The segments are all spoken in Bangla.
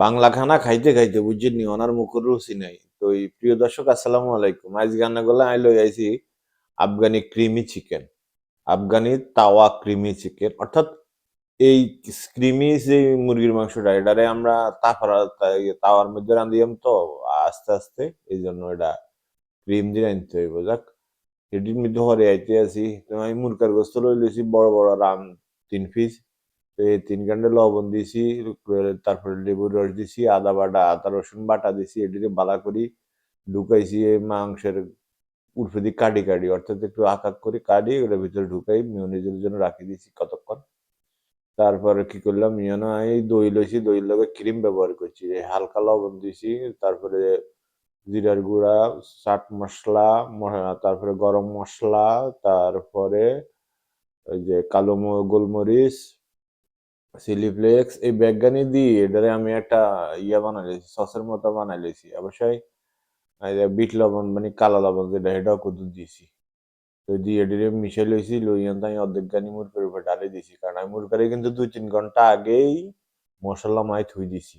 বাংলা খানা খাইতে খাইতে বুঝছেন নি ওনার মুখের রুচি নাই। তো এই প্রিয় দর্শক, আসসালামু আলাইকুম। আজ করলে আই লই আইছি আফগানি ক্রিমি চিকেন। আফগানি তাওয়া ক্রিমি চিকেন। অর্থাৎ এই ক্রিমি যে মুরগির মাংসটা, এটারে আমরা তাফারা তাওয়ার মধ্যে রান্ধিয়াম তো, আস্তে আস্তে এই জন্য এটা ক্রিম দিয়ে আনতে হইব। যাক, এটির মধ্যে হরে আইতে আছি। আমি মুরগার গোস্ত লই লইছি, বড় বড় রাম তিন পিস। এই তিন ঘণ্টা লবণ দিছি তারপরে লেবুর রস দিছি, আদা বাটা, আদা রসুন বাটা দিছি, এটিকে বালা করি, ঢুকাইছি এই মাংসের উল্ফে দিয়ে কাটি কাটি, অর্থাৎ একটু আকাক করে কাটি ওটার ভিতরে ঢুকাই মিউনিজের জন্য রাখি দিছি কতক্ষণ। তারপরে কি করলাম, মিয়ানো, এই দই লইছি দই লগে ক্রিম ব্যবহার করছি হালকা লবণ দিছি, তারপরে জিরার গুঁড়া, চাট মশলা তারপরে গরম মশলা, তারপরে ওই যে কালো গোলমরিচ চিলি ফ্লেক্স এই ব্যাগানি দিয়ে এটারে আমি একটা ইয়া বানাই সসের মতো বানাই লেছি। অবশ্যই বিট লবণ মানে কালো লবণ যেটা এটাও কুদু দিয়েছি। তো দিয়ে এটারে মিশে লইছি লইয়ান তাই অর্ধেক গানি মুরগের উপরে ডালে দিছি কারণ আমি মুরগারে কিন্তু দুই তিন ঘণ্টা আগেই মশলা মাই থুই দিছি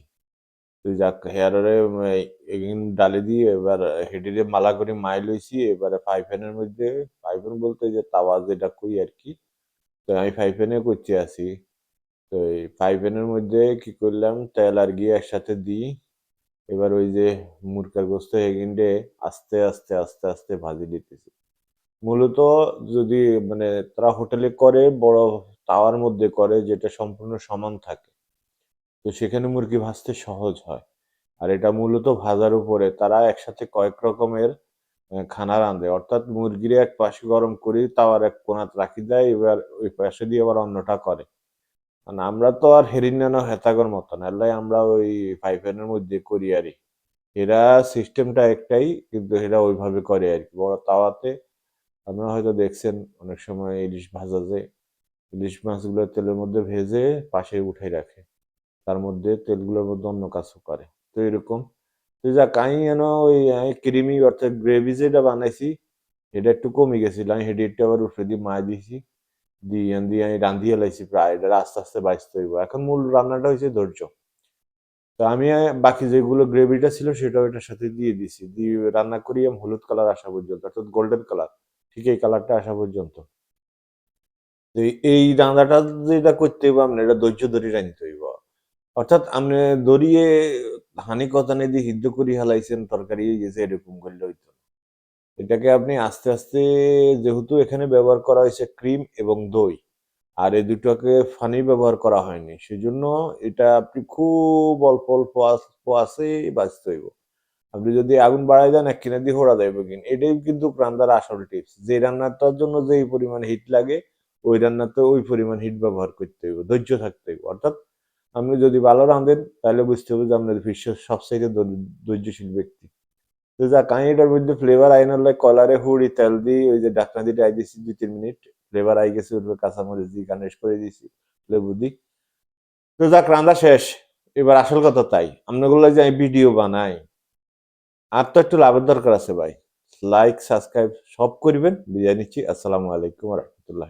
তো যাক হেয়ারে ডালে দিয়ে এবার হেডিরে মালা করে মাই লইছি, এবারে ফাইফেনের মধ্যে, ফাইফেন বলতে যে তাওয়া যেটা কই আর কি, তো আমি ফাইফেনে করতে আছি তো এই ফ্রাই প্যানের মধ্যে কি করলাম, তেল আর ঘি একসাথে দিই। এবার ওই যে মুরকার গোস্ত হেগিন্ডে আস্তে আস্তে আস্তে আস্তে ভাজি দিতেছি। মূলত যদি মানে তারা হোটেলে করে, বড় তাওয়ার মধ্যে করে, যেটা সম্পূর্ণ সমান থাকে। তো সেখানে মুরগি ভাজতে সহজ হয়। আর এটা মূলত ভাজার উপরে তারা একসাথে কয়েক রকমের খানা রাঁধে। অর্থাৎ মুরগির এক পাশে গরম করি, তাওয়ার এক কোনাত রাখি দেয়, এবার ওই পাশে দিয়ে আবার অন্যটা করে। মানে আমরা তো আর হেরিনানো হেতাগর মতন এলাই আমরা ওই ফাইফেনের মধ্যে করি আরই এরা সিস্টেমটা একটাই, কিন্তু এরা ওইভাবে করে আর কি। বড় তাওয়াতে আপনারা হয়তো দেখছেন অনেক সময় ইলিশ ভাজা যে, ইলিশ মাছগুলো তেলের মধ্যে ভেজে পাশে উঠাই রাখে। তার মধ্যে তেলগুলোর মধ্যে অন্য কাজও করে। তো এরকম। তো যা কাই যেন ওই ক্রিমি অর্থাৎ গ্রেভি যেটা বানাইছি, এটা একটু কমে গেছিল। আমি হেডি একটু আবার উঠে দিয়ে মায় দিয়েছি। দিয়ে দিয়ে আমি রান্ধিয়ে লাইছি প্রায়, এটা আস্তে আস্তে এখন মূল রান্নাটা হয়েছে ধৈর্য। তো আমি, বাকি যেগুলো গ্রেভিটা ছিল সেটাও এটার সাথে দিয়ে দিছি। দিয়ে রান্না করি আমি হলুদ কালার আসা পর্যন্ত, অর্থাৎ গোল্ডেন কালার ঠিক এই কালারটা আসা পর্যন্ত। এই রান্নাটা যেটা করতে হইব এটা ধৈর্য ধরে রাঁধতে হইব। অর্থাৎ আপনি দড়িয়ে হানি কথা নেই দিয়ে সিদ্ধ করি হালাইছেন, তরকারি গেছে এরকম করলে হইতো। এটাকে আপনি আস্তে আস্তে যেহেতু এখানে ব্যবহার করা হয়েছে ক্রিম এবং দই, আর এই দুটোকে ফানি ব্যবহার করা হয়নি, সেজন্য এটা আপনি খুব অল্প অল্প আছে, বাঁচতে হইব। আপনি যদি আগুন বাড়াই দেন এক কিনে দিয়ে হোড়া দেবে কিন এটাই কিন্তু রান্নার আসল টিপস যে রান্নাটার জন্য যে পরিমাণ হিট লাগে, ওই রান্নাতে ওই পরিমাণ হিট ব্যবহার করতে হইব, ধৈর্য থাকতে হইব। অর্থাৎ আপনি যদি ভালো রাঁধেন, তাহলে বুঝতে হবে যে আপনার বিশ্বের সবচাইতে ধৈর্যশীল ব্যক্তি। তো যা কাঁইটার মধ্যে ফ্লেভার আইনার লাই কলারে হুড়ি, তেল দিই, ওই যে ডাকনা দিয়ে আই দিছি, দুই, তিন মিনিট। ফ্লেভার আই গেছে উঠবে কাঁচামরিচ দিয়ে গার্নিশ করে দিছি, লেবু দিই। তো যাক, রান্না শেষ। এবার আসল কথা তাই। আপনাগুলো যে আমি ভিডিও বানাই, আর তো একটু লাভের দরকার আছে ভাই। লাইক সাবস্ক্রাইব সব করবেন। বিদায় নিচ্ছি। আসসালামু আলাইকুম রহমতুল্লাহ